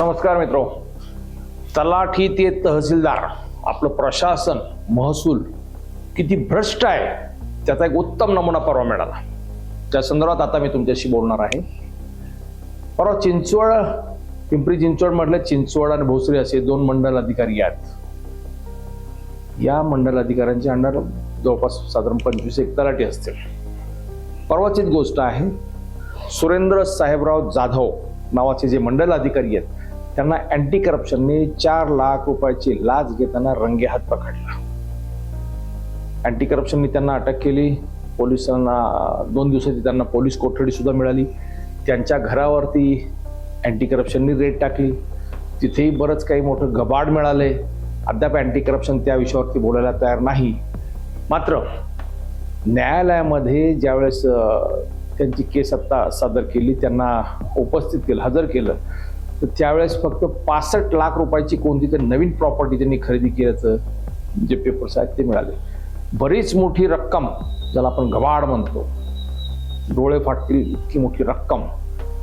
नमस्कार मित्रो. तलाठी ते तहसीलदार आपलं प्रशासन महसूल किती भ्रष्ट आहे त्याचा एक उत्तम नमुना परवा मिळाला. त्या संदर्भात आता मी तुमच्याशी बोलणार आहे. परवा चिंचवड पिंपरी चिंचवड म्हटलं चिंचवड आणि भोसरी असे दोन मंडल अधिकारी आहेत या मंडल अधिकाऱ्यांच्या अंडर जवळपास साधारण पंचवीस एक तलाठी असतील. परवाचीच गोष्ट आहे सुरेंद्र साहेबराव जाधव नावाचे जे मंडल अधिकारी आहेत त्यांना अँटी करप्शनने चार लाख रुपयाची लाच घेताना रंगेहात पकडला. अँटी करप्शनने त्यांना अटक केली. पोलिसांना दोन दिवसाची त्यांना पोलीस कोठडी सुद्धा मिळाली. त्यांच्या घरावरती अँटी करप्शननी रेड टाकली. तिथेही बरंच काही मोठं गबाड मिळाले. अद्याप अँटी करप्शन त्या विषयावरती बोलायला तयार नाही. मात्र न्यायालयामध्ये ज्यावेळेस त्यांची केस आत्ता सादर केली त्यांना उपस्थित केलं हजर केलं तर त्यावेळेस फक्त पासष्ट लाख रुपयाची कोणती तरी नवीन प्रॉपर्टी त्यांनी खरेदी केल्याचं जे पेपर्स आहेत ते मिळाले. बरीच मोठी रक्कम ज्याला आपण गवाड म्हणतो. डोळे फाटतील इतकी मोठी रक्कम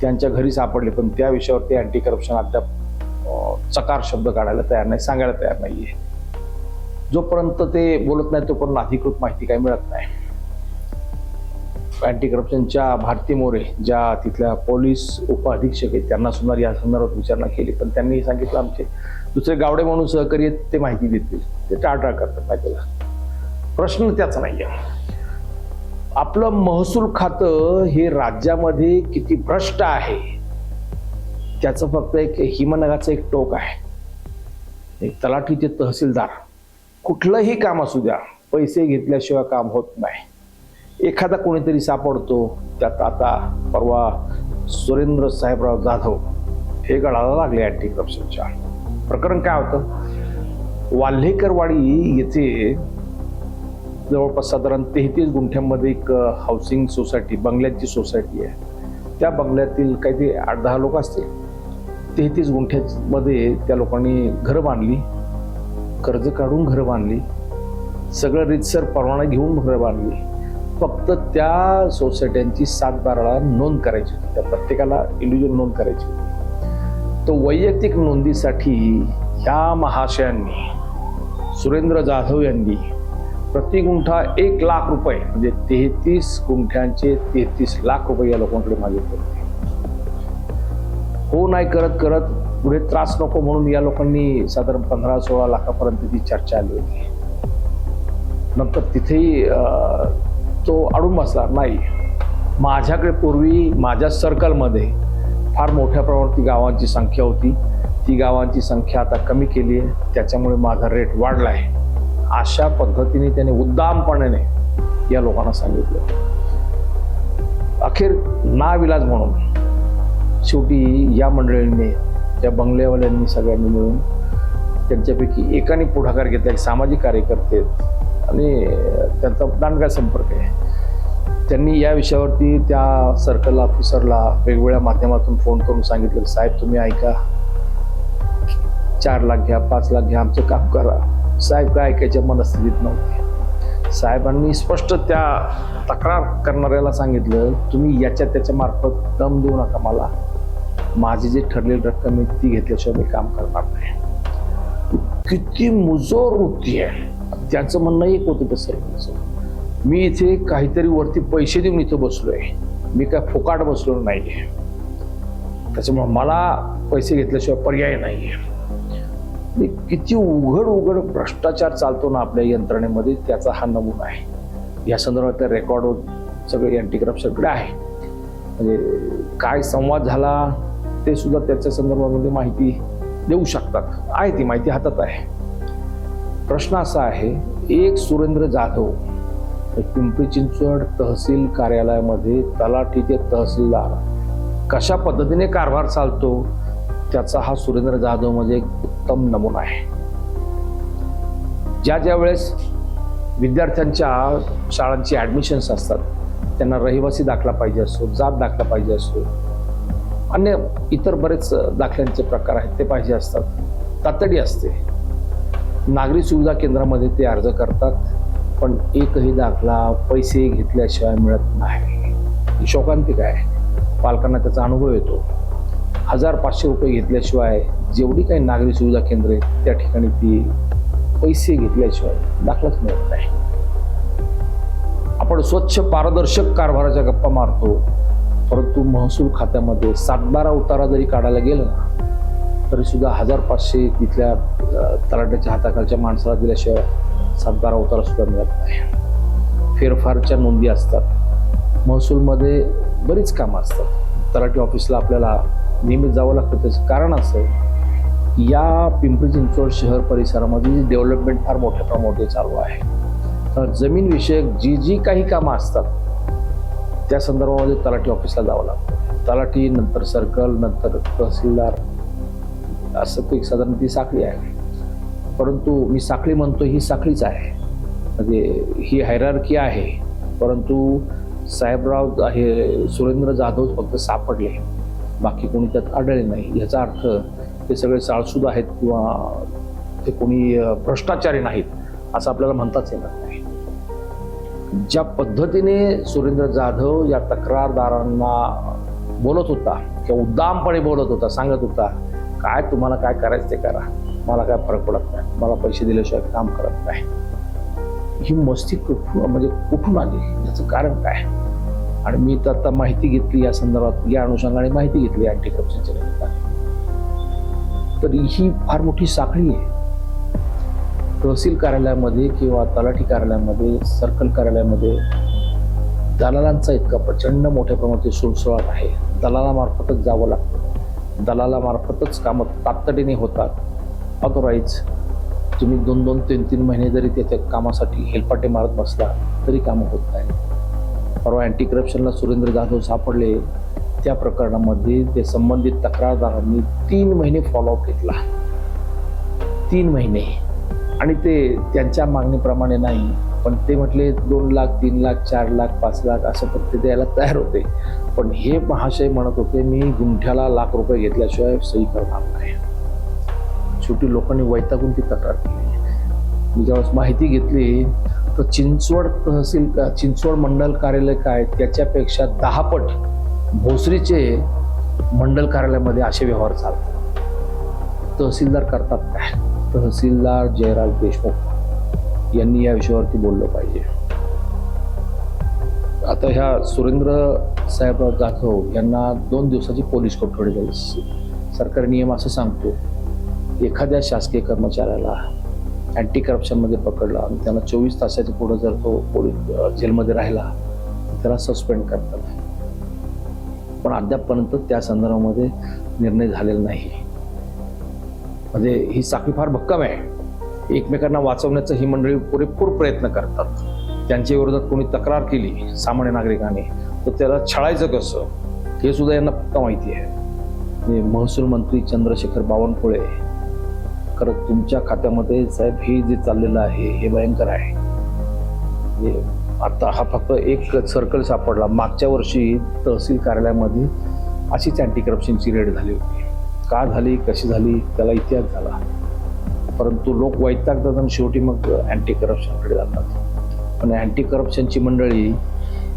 त्यांच्या घरी सापडली पण त्या विषयावरती अँटी करप्शन अद्याप चकार शब्द काढायला तयार नाही सांगायला तयार नाही आहे जोपर्यंत ते बोलत नाही तोपर्यंत अधिकृत माहिती काही मिळत नाही. अँटी करप्शनच्या भारती मोरे ज्या तिथल्या पोलीस उपअधीक्षक आहेत त्यांना सुद्धा या संदर्भात विचारणा केली. पण त्यांनी सांगितलं आमचे दुसरे गावडे म्हणून सहकारी आहेत ते माहिती देतील ते टाळटाळ करतात नाही त्याला प्रश्न त्याचा आहे आपलं महसूल खातं हे राज्यामध्ये किती भ्रष्ट आहे त्याचं फक्त एक हिमनगाचं एक टोक आहे. एक तलाठीचे तहसीलदार कुठलंही काम असू द्या पैसे घेतल्याशिवाय काम होत नाही. एखादा कोणीतरी सापडतो त्यात आता परवा सुरेंद्र साहेबराव जाधव हे गळाला लागले अँटी करप्शनच्या प्रकरण काय होतं? वाल्हेकरवाडी येथे जवळपास साधारण तेहतीस गुंठ्यांमध्ये एक हाऊसिंग सोसायटी बंगल्यांची सोसायटी आहे. त्या बंगल्यातील काहीतरी आठ दहा लोक असतील. तेहतीस गुंठ्यामध्ये त्या लोकांनी घरं बांधली कर्ज काढून घरं बांधली सगळं रितसर परवाना घेऊन घरं बांधली. फक्त त्या सोसायट्यांची सात बाराला नोंद करायची होती. त्या प्रत्येकाला इंडिव्हिज्युअल नोंद करायची होती. तो वैयक्तिक नोंदीसाठी ह्या महाशयांनी सुरेंद्र जाधव यांनी प्रति गुंठा एक लाख रुपये म्हणजे तेहतीस गुंठ्यांचे तेहतीस लाख रुपये या लोकांकडे मागितले होते. हो नाही करत करत पुढे त्रास नको म्हणून या लोकांनी साधारण पंधरा सोळा लाखापर्यंत ती चर्चा आली होती. नंतर तिथेही अं, तो अडून बसला नाही. माझ्याकडे पूर्वी माझ्या सर्कलमध्ये फार मोठ्या प्रमाणात गावांची संख्या होती. ती गावांची संख्या आता कमी केली आहे. त्याच्यामुळे माझा रेट वाढला आहे अशा पद्धतीने त्याने उद्दामपणाने या लोकांना सांगितलं. अखेर नाविलाज म्हणून शेवटी या मंडळींनी त्या बंगल्यावाल्यांनी सगळ्यांनी मिळून त्यांच्यापैकी एकाने पुढाकार घेतला. एक सामाजिक कार्यकर्ते आहेत आणि त्यांचा दांडगा संपर्क आहे. त्यांनी या विषयावरती त्या सर्कल ऑफिसरला वेगवेगळ्या माध्यमातून फोन करून सांगितलं. साहेब तुम्ही ऐका. चार लाख घ्या पाच लाख घ्या आमचं काम करा. साहेब काय ऐकायच्या मनस्थितीत नव्हते. साहेबांनी स्पष्ट त्या तक्रार करणाऱ्याला सांगितलं तुम्ही याच्या त्याच्या मार्फत दम देऊ नका मला. माझी जी ठरलेली रक्कम आहे ती घेतल्याशिवाय मी काम करणार नाही. किती मुजोर वृत्ती आहे. त्याचं म्हणणं एक होतं तसं. मी इथे काहीतरी वरती पैसे देऊन इथं बसलोय. मी काय फुकाट बसलो नाहीये. त्याच्यामुळे मला पैसे घेतल्याशिवाय पर्याय नाहीये. आणि किती उघड उघड भ्रष्टाचार चालतो ना आपल्या यंत्रणेमध्ये त्याचा हा नमुना आहे. या संदर्भात रेकॉर्ड सगळे अँटी करप्शनकडे आहे. म्हणजे काय संवाद झाला ते सुद्धा त्याच्या संदर्भामध्ये माहिती देऊ शकतात. आहे ती माहिती हातात आहे. प्रश्न असा आहे एक सुरेंद्र जाधव पिंपरी चिंचवड तहसील कार्यालयामध्ये तलाठी ते तहसीलदार कशा पद्धतीने कारभार चालतो? त्याचा हा सुरेंद्र जाधव म्हणजे एक उत्तम नमुना आहे. ज्या ज्या वेळेस विद्यार्थ्यांच्या शाळांची ॲडमिशन्स असतात त्यांना रहिवासी दाखला पाहिजे असतो जात दाखला पाहिजे असतो अन्य इतर बरेच दाखल्यांचे प्रकार आहेत ते पाहिजे असतात तातडी असते. नागरी सुविधा केंद्रामध्ये ते अर्ज करतात पण एकही दाखला पैसे घेतल्याशिवाय मिळत नाही. ही शोकांतिक आहे. पालकांना त्याचा अनुभव येतो. हजार पाचशे रुपये घेतल्याशिवाय जेवढी काही नागरी सुविधा केंद्र आहेत त्या ठिकाणी ती पैसे घेतल्याशिवाय दाखलाच मिळत नाही. आपण स्वच्छ पारदर्शक कारभाराच्या गप्पा मारतो परंतु महसूल खात्यामध्ये सातबारा उतारा जरी काढायला गेलं तरीसुद्धा तरी सुद्धा हजार पाचशे तिथल्या तलाट्याच्या हाताखालच्या माणसाला दिल्याशिवाय सातबारा अवतारा सुद्धा मिळत नाही. फेरफारच्या नोंदी असतात. महसूलमध्ये बरीच कामं असतात. तलाठी ऑफिसला आपल्याला नियमित जावं लागतं. त्याचं कारण असं या पिंपरी चिंचवड शहर परिसरामध्ये डेव्हलपमेंट फार मोठ्या प्रमाणामध्ये चालू आहे. तर जमीनविषयक जी जी काही कामं असतात त्या संदर्भामध्ये तलाठी ऑफिसला जावं लागतं. तलाठी नंतर सर्कल नंतर तहसीलदार असं ते साधारण ती साखळी आहे. परंतु मी साखळी म्हणतो ही साखळीच आहे. म्हणजे ही हैरारकी आहे. परंतु साहेबराव हे सुरेंद्र जाधव फक्त सापडले. बाकी कोणी त्यात आढळले नाही. याचा अर्थ ते सगळे साळसूद आहेत किंवा ते कोणी भ्रष्टाचारी नाहीत असं आपल्याला म्हणताच येणार नाही. ज्या पद्धतीने सुरेंद्र जाधव या तक्रारदारांना बोलत होता किंवा उद्दामपणे बोलत होता सांगत होता काय तुम्हाला काय करायचं ते करा. मला काय फरक पडत नाही. मला पैसे दिल्याशिवाय काम करत नाही. ही मस्ती कुठून म्हणजे कुठून आली? याचं कारण काय? आणि मी तर आता माहिती घेतली या संदर्भात या अनुषंगाने माहिती घेतली अँटी करप्शनच्या निमित्ताने. तर ही फार मोठी साखळी आहे. तहसील कार्यालयामध्ये किंवा तलाठी कार्यालयामध्ये सर्कल कार्यालयामध्ये दलालांचा इतका प्रचंड मोठ्या प्रमाणात सुळसुळाट आहे. दलालामार्फतच जावं लागतं. दलालामार्फतच कामं तातडीने होतात. अदरवाईज तुम्ही दोन दोन तीन तीन महिने जरी त्याच्या कामासाठी हेलपाटे मारत बसला तरी कामं होत नाही परवा अँटी करप्शनला सुरेंद्र जाधव सापडले त्या प्रकरणामध्ये ते संबंधित तक्रारदारांनी तीन महिने फॉलोअप घेतला. तीन महिने. आणि ते त्यांच्या मागणीप्रमाणे नाही पण ते म्हटले दोन लाख तीन लाख चार लाख पाच लाख असं पण द्यायला तयार होते. पण हे महाशय म्हणत होते मी गुंठ्याला लाख रुपये घेतल्याशिवाय सही करणार नाही. शेवटी लोकांनी वैतागून ती तक्रार केली. मी ज्यावेळेस माहिती घेतली तर चिंचवड तहसील चिंचवड मंडल कार्यालय काय त्याच्यापेक्षा दहा पट भोसरीचे मंडल कार्यालयामध्ये असे व्यवहार चालतात तहसीलदार करतात काय? तहसीलदार जयराज देशमुख. यांनी या विषयावरती बोललं पाहिजे. आता ह्या सुरेंद्र साहेबराव जाधव यांना दोन दिवसाची पोलीस कोठडी झाली सरकारी नियम असं सांगतो एखाद्या शासकीय कर्मचाऱ्याला अँटी करप्शनमध्ये पकडला आणि त्यांना चोवीस तासाच्या पुढे जर तो पोलीस जेलमध्ये राहिला त्याला सस्पेंड करतात. पण अद्यापपर्यंत त्या संदर्भामध्ये निर्णय झालेला नाही. म्हणजे ही साखळी फार भक्कम आहे. एकमेकांना वाचवण्याचं ही मंडळी पुरेपूर प्रयत्न करतात. त्यांच्या विरोधात कोणी तक्रार केली सामान्य नागरिकांनी तर त्याला छळायचं कसं? हे सुद्धा यांना फक्त माहिती आहे. महसूल मंत्री चंद्रशेखर बावनकुळे खरं तुमच्या खात्यामध्ये साहेब हे जे चाललेलं आहे हे भयंकर आहे. आता हा फक्त एक सर्कल सापडला. मागच्या वर्षी तहसील कार्यालयामध्ये अशीच अँटी करप्शनची रेड झाली होती. का झाली कशी झाली त्याला इतिहास झाला. परंतु लोक वैतागतात आणि शेवटी मग अँटी करप्शनकडे जातात. पण अँटी करप्शनची मंडळी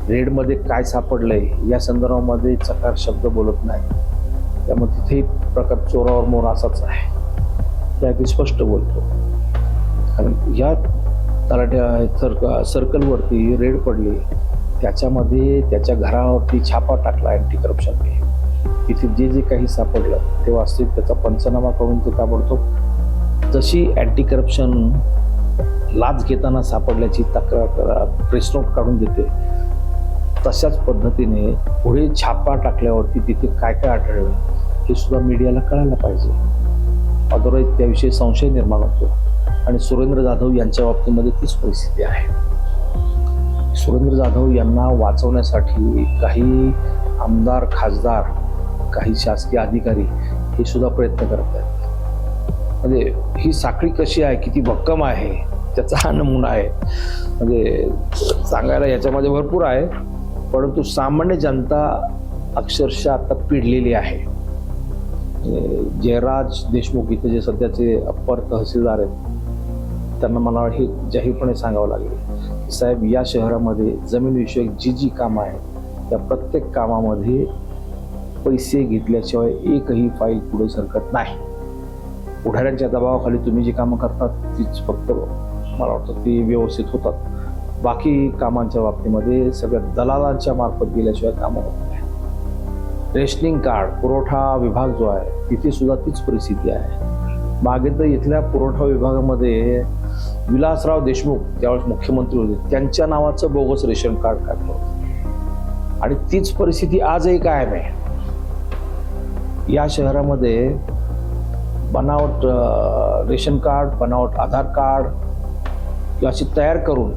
रेडमध्ये काय सापडलंय या संदर्भामध्ये चकार शब्द बोलत नाही. त्यामुळे तिथे प्रकार चोरावर मोर असाच आहे. ते अगदी स्पष्ट बोलतो. कारण या तलाट्या सर्क सर्कलवरती रेड पडली त्याच्यामध्ये त्याच्या घरावरती छापा टाकला अँटी करप्शनने तिथे जे जे काही सापडलं ते वास्तविक त्याचा पंचनामा करून तो ताबडतोब जशी अँटी करप्शन लाच घेताना सापडल्याची तक्रार प्रेस नोट काढून देते तशाच पद्धतीने पुढे छापा टाकल्यावरती तिथे काय काय आढळलं हे सुद्धा मीडियाला कळायला पाहिजे. अदरवाईज त्याविषयी संशय निर्माण होतो. आणि सुरेंद्र जाधव यांच्या बाबतीमध्ये तीच परिस्थिती आहे. सुरेंद्र जाधव यांना वाचवण्यासाठी काही आमदार खासदार काही शासकीय अधिकारी हे सुद्धा प्रयत्न करत आहेत. म्हणजे ही साखळी कशी आहे किती भक्कम आहे त्याचा हा नमुना आहे. म्हणजे सांगायला याच्यामध्ये भरपूर आहे परंतु सामान्य जनता अक्षरशः आता पिडलेली आहे. म्हणजे जयराज देशमुख इथे जे सध्याचे अप्पर तहसीलदार आहेत त्यांना मला हे जाहीरपणे सांगावं लागेल. साहेब या शहरामध्ये जमीनविषयक जी जी कामं आहेत त्या प्रत्येक कामामध्ये पैसे घेतल्याशिवाय एकही फाईल पुढे सरकत नाही. पुढाऱ्यांच्या दबावाखाली तुम्ही जी कामं करतात तीच फक्त मला वाटतं ती व्यवस्थित होतात. बाकी कामांच्या बाबतीमध्ये सगळ्या दलालांच्या मार्फत गेल्याशिवाय कामं होत नाही. रेशनिंग कार्ड पुरवठा विभाग जो आहे तिथे सुद्धा तीच परिस्थिती आहे. मागे तर इथल्या पुरवठा विभागामध्ये विलासराव देशमुख त्यावेळेस मुख्यमंत्री होते त्यांच्या नावाचं बोगस रेशन कार्ड काढलं होतं. आणि तीच परिस्थिती आजही कायम आहे. या शहरामध्ये बनावट रेशन कार्ड बनावट आधार कार्ड अशी तयार करून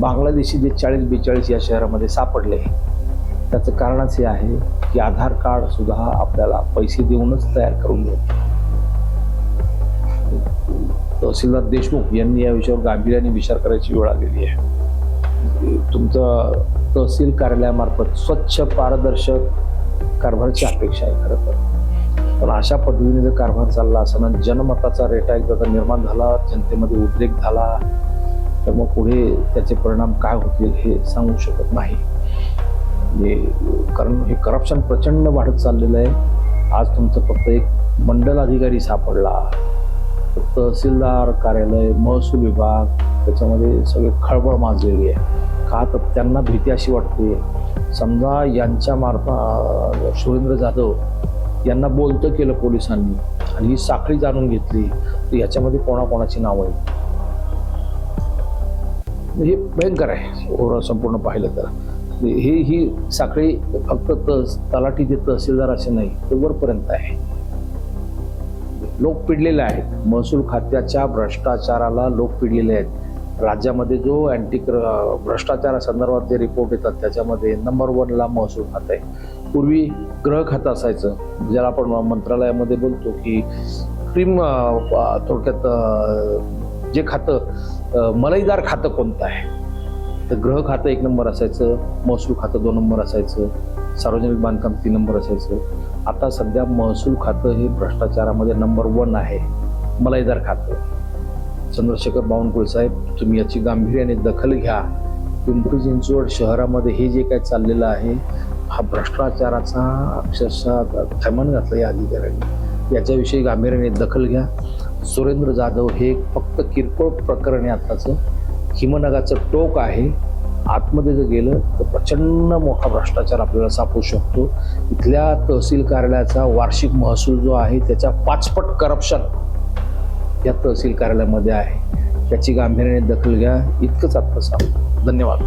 बांगलादेशी जे चाळीस बेचाळीस या शहरामध्ये सापडले त्याचं कारणच हे आहे की आधार कार्ड सुद्धा आपल्याला पैसे देऊनच तयार करून देत तहसीलदार देशमुख यांनी या विषयावर गांभीर्याने विचार करायची वेळ आलेली आहे. तुमचं तहसील कार्यालयामार्फत स्वच्छ पारदर्शक कारभाराची अपेक्षा आहे खरं तर. पण अशा पद्धतीने जर कारभार चालला असताना जनमताचा रेटा एकदा जर निर्माण झाला जनतेमध्ये उद्रेक झाला तर मग पुढे त्याचे परिणाम काय होतील हे सांगू शकत नाही. म्हणजे कारण हे करप्शन प्रचंड वाढत चाललेलं आहे. आज तुमचं फक्त एक मंडल अधिकारी सापडला. तहसीलदार कार्यालय महसूल विभाग त्याच्यामध्ये सगळे खळबळ माजलेली आहे. का तर त्यांना भीती अशी वाटते. समजा यांच्या मार्फत सुरेंद्र जाधव यांना बोलतं केलं पोलिसांनी आणि ही साखळी जाणून घेतली तर याच्यामध्ये कोणाकोणाची नावं आहेत? हे भयंकर आहे. ओव्हरऑल संपूर्ण पाहिलं तर. हे ही साखळी फक्त तहस तलाठी ते तहसीलदार असे नाही ते वरपर्यंत आहे. लोक पिडलेले आहेत. महसूल खात्याच्या भ्रष्टाचाराला लोक पिडलेले आहेत. राज्यामध्ये जो अँटी भ्रष्टाचारासंदर्भात जे रिपोर्ट येतात त्याच्यामध्ये नंबर वनला महसूल खातं आहे. पूर्वी ग्रह खातं असायचं. ज्याला आपण मंत्रालयामध्ये बोलतो की क्रीम थोडक्यात जे खातं मलईदार खातं कोणतं आहे? तर ग्रह खातं एक नंबर असायचं महसूल खातं दोन नंबर असायचं सार्वजनिक बांधकाम तीन नंबर असायचं. आता सध्या महसूल खातं हे भ्रष्टाचारामध्ये नंबर वन आहे मलाईदार खातं. चंद्रशेखर बावनकुळे साहेब तुम्ही याची गांभीर्याने दखल घ्या. पिंपरी चिंचवड शहरामध्ये हे जे काय चाललेलं आहे हा भ्रष्टाचाराचा अक्षरशः थैमान घातला या अधिकाऱ्यांनी. याच्याविषयी गांभीर्याने दखल घ्या. सुरेंद्र जाधव हे फक्त किरकोळ प्रकरण आहे आत्ताचं हिमनगाचं टोक आहे. आतमध्ये जर गेलं तर प्रचंड मोठा भ्रष्टाचार आपल्याला सापडू शकतो. इथल्या तहसील कार्यालयाचा वार्षिक महसूल जो आहे त्याच्या पाचपट करप्शन या तहसील कार्यालयामध्ये आहे. त्याची गांभीर्याने दखल घ्या. इतकंच आत्ता सांगतो धन्यवाद.